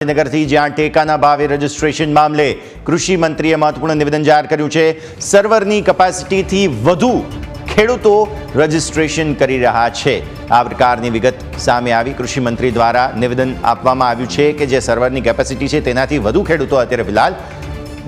નગરથી જ્યાં ટેકાના ભાવે રજીસ્ટ્રેશન મામલે કૃષિ મંત્રીએ મહત્વપૂર્ણ નિવેદન જાહેર કર્યું છે. સર્વરની કેપેસિટીથી વધુ ખેડૂતો રજીસ્ટ્રેશન કરી રહ્યા છે. આ પ્રકારની વિગત સામે આવી. કૃષિ મંત્રી દ્વારા નિવેદન આપવામાં આવ્યું છે કે જે સર્વરની કેપેસિટી છે તેનાથી વધુ ખેડૂતો અત્યારે ફિલહાલ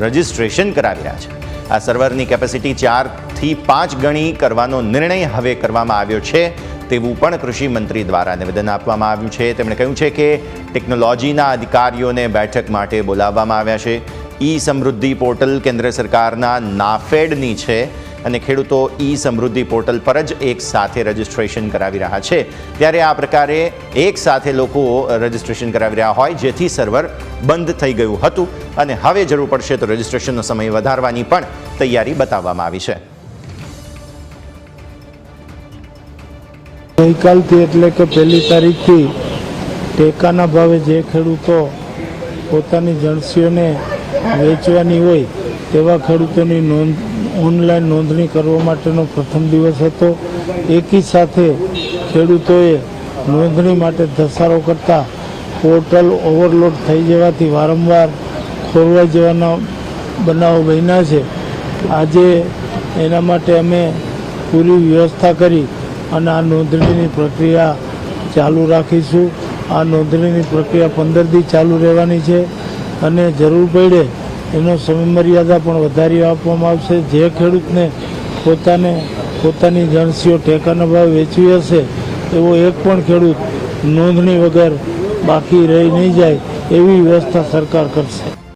રજીસ્ટ્રેશન કરાવી રહ્યા છે. આ સર્વરની કેપેસિટી ચારથી પાંચ ગણી કરવાનો નિર્ણય હવે કરવામાં આવ્યો છે. તેવું પણ કૃષિ મંત્રી દ્વારા નિવેદન આપવામાં આવ્યું છે. તેમણે કહ્યું છે કે ટેકનોલોજીના અધિકારીઓને બેઠક માટે બોલાવવામાં આવ્યા છે. ઈ સમૃદ્ધિ પોર્ટલ કેન્દ્ર સરકારના નાફેડની છે અને ખેડૂતો ઈ સમૃદ્ધિ પોર્ટલ પર જ એક સાથે રજિસ્ટ્રેશન કરાવી રહ્યા છે. ત્યારે આ પ્રકારે એક સાથે લોકો રજિસ્ટ્રેશન કરાવી રહ્યા હોય, જેથી સર્વર બંધ થઈ ગયું હતું. અને હવે જરૂર પડશે તો રજિસ્ટ્રેશનનો સમય વધારવાની પણ તૈયારી બતાવવામાં આવી છે. ગઈકાલથી એટલે કે પહેલી તારીખથી ટેકાના ભાવે જે ખેડૂતો પોતાની જણસીઓને વેચવાની હોય તેવા ખેડૂતોની નોંધ, ઓનલાઈન નોંધણી કરવા માટેનો પ્રથમ દિવસ હતો. એકી સાથે ખેડૂતોએ નોંધણી માટે ધસારો કરતા પોર્ટલ ઓવરલોડ થઈ જવાથી વારંવાર ખોરવાઈ જવાના બનાવો બન્યા છે. આજે એના માટે અમે પૂરી વ્યવસ્થા કરી અને આ નોંધણીની પ્રક્રિયા ચાલુ રાખીશું. આ નોંધણીની પ્રક્રિયા પંદર દી ચાલુ રહેવાની છે અને જરૂર પડે એનો સમયમર્યાદા પણ વધારી આપવામાં આવશે. જે ખેડૂતને પોતાને, પોતાની જણસીઓ ટેકાના ભાવ વેચવી હશે, એવો એક પણ ખેડૂત નોંધણી વગર બાકી રહી નહીં જાય એવી વ્યવસ્થા સરકાર કરશે.